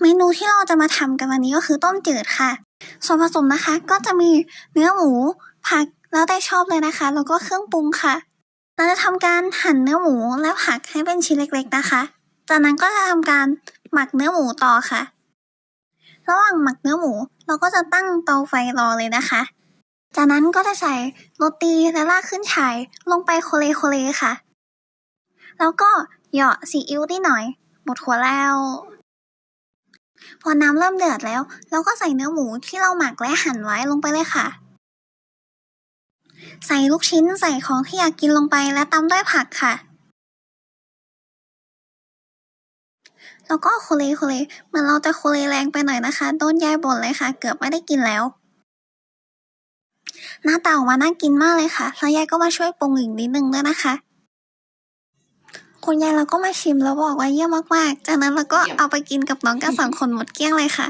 เมนูที่เราจะมาทำกันวันนี้ก็คือต้มจืดค่ะ ส่วนผสมนะคะก็จะมีเนื้อหมู ผักแล้วแต่ชอบเลยนะคะ แล้วก็เครื่องปรุงค่ะ เราจะทำการหั่นเนื้อหมูและผักให้เป็นชิ้นเล็ก ๆนะคะ จากนั้นก็จะทำการหมักเนื้อหมูต่อค่ะ ระหว่างหมักเนื้อหมูเราก็จะตั้งเตาไฟรอเลยนะคะ จากนั้นก็จะใส่โรตีและรากขึ้นฉายลงไปโคเลโคเลค่ะ แล้วก็เหยาะซีอิ๊วนิดหน่อย หมดหัวแล้ว พอน้ำเริ่มเดือดแล้ว เราก็ใส่เนื้อหมูที่เราหมักและหั่นไว้ลงไปเลยค่ะ ใส่ลูกชิ้นใส่ของที่อยากกินลงไปและตามด้วยผักค่ะ แล้วก็โคเลโคเลเหมือนเราจะโคเลแรงไปหน่อยนะคะโดนยายบ่นเลยค่ะ เกือบไม่ได้กินแล้ว หน้าตาออกมาน่ากินมากเลยค่ะแล้วยายก็มาช่วยปรุงอีกนิดนึงด้วยนะคะ คุณยายเราก็มาชิมแล้วบอกว่าเยี่ยมมากๆ จากนั้นเราก็เอาไปกินกับน้องกันสองคนหมดเกลี้ยงเลยค่ะ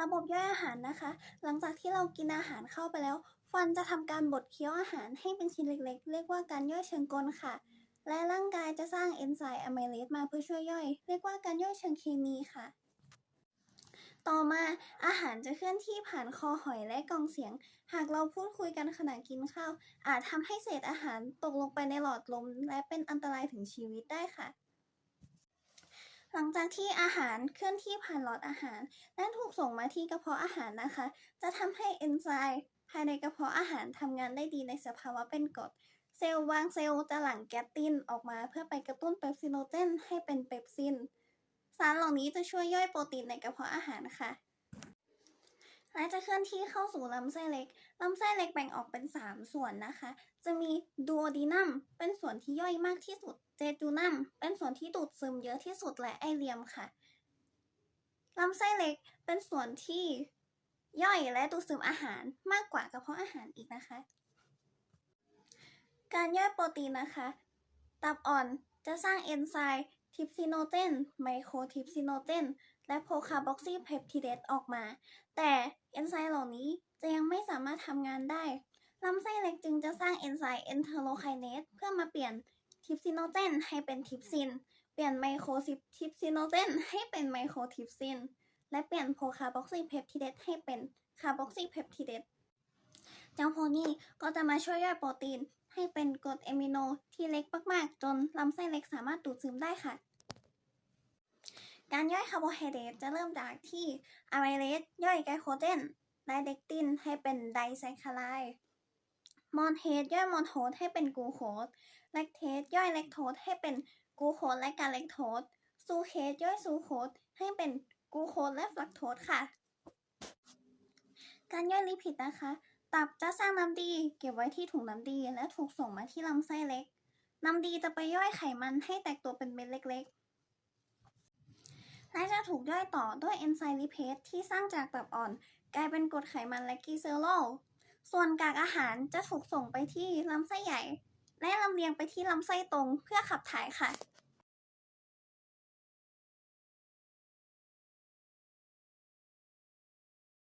ระบบย่อยอาหารนะคะ หลังจากที่เรากินอาหารเข้าไปแล้ว ฟันจะทำการบดเคี้ยวอาหารให้เป็นชิ้นเล็กๆ เรียกว่าการย่อยเชิงกลค่ะ และร่างกายจะสร้างเอนไซม์อะไมเลสมาเพื่อช่วยย่อย เรียกว่าการย่อยเชิงเคมีค่ะ ต่อมาอาหารจะเคลื่อนที่ผ่านคอหอยและกล่องเสียง หากเราพูดคุยกันขณะกินข้าว อาจทำให้เศษอาหารตกลงไปในหลอดลม และเป็นอันตรายถึงชีวิตได้ค่ะ หลังจากที่อาหารเคลื่อนที่ผ่านหลอดอาหารและถูกส่งมาที่กระเพาะอาหารนะคะ จะทำให้เอนไซม์ภายในกระเพาะอาหารทำงานได้ดีในสภาวะเป็นกรดเซลล์บางเซลล์จะหลั่งแกปตินออกมาเพื่อไปกระตุ้นเปปซิโนเจนให้เป็นเปปซิน สารเหล่านี้จะช่วยย่อยโปรตีนในกระเพาะอาหารค่ะ และจะเคลื่อนที่เข้าสู่ลำไส้เล็ก ลำไส้เล็กแบ่งออกเป็น 3 ส่วนนะคะ จะมีดูโอดีนัมเป็นส่วนที่ย่อยมากที่สุด เจจูนัมเป็นส่วนที่ดูดซึมเยอะที่สุดและไอเลียมค่ะ ลำไส้เล็กเป็นส่วนที่ย่อยและดูดซึมอาหารมากกว่ากระเพาะอาหารอีกนะคะ การย่อยโปรตีนนะคะ ตับอ่อนจะสร้างเอนไซม์ ทริปซิโนเจนไมโครทริปซิโนเจนและโพคาร์บอกซีเพปทิเดสออกมา แต่เอนไซม์เหล่านี้จะยังไม่สามารถทำงานได้ลำไส้เล็กจึงจะสร้างเอนไซม์เอนเทอโรไคเนสเพื่อมาเปลี่ยนทริปซิโนเจนให้เป็นทริปซิน เปลี่ยนไมโครทริปซิโนเจนให้เป็นไมโครทริปซิน และเปลี่ยนโพคาร์บอกซีเพปทิเดสให้เป็นคาร์บอกซีเพปทิเดสเจ้าพวกนี้ก็จะมาช่วยย่อยโปรตีน ให้เป็นกรดเอมิโนที่เล็กมากๆ จนลำไส้เล็กสามารถดูดซึมได้ค่ะ การย่อยคาร์โบไฮเดรตจะเริ่มจากที่อะไมเลสย่อยไกลโคเจนไดเดกตินให้เป็นไดไซคลายมอนเทสย่อยมอนโทสให้เป็นกูโคสแลคเทสย่อยแลคโทสให้เป็นกูโคสและกาเลคโทสซูเคสย่อยซูโคสให้เป็นกูโคสและฟลักโทสค่ะ การย่อยลิพิดนะคะ ตับจะสร้างน้ำดี เก็บไว้ที่ถุงน้ำดี และถูกส่งมาที่ลำไส้เล็ก น้ำดีจะไปย่อยไขมันให้แตกตัวเป็นเม็ดเล็ก ๆ และจะถูกย่อยต่อด้วยเอนไซม์ลิเพสที่สร้างจากตับอ่อน กลายเป็นกรดไขมันและกลีเซอโรลส่วนกากอาหารจะถูกส่งไปที่ลำไส้ใหญ่ และลำเลียงไปที่ลำไส้ตรงเพื่อขับถ่ายค่ะ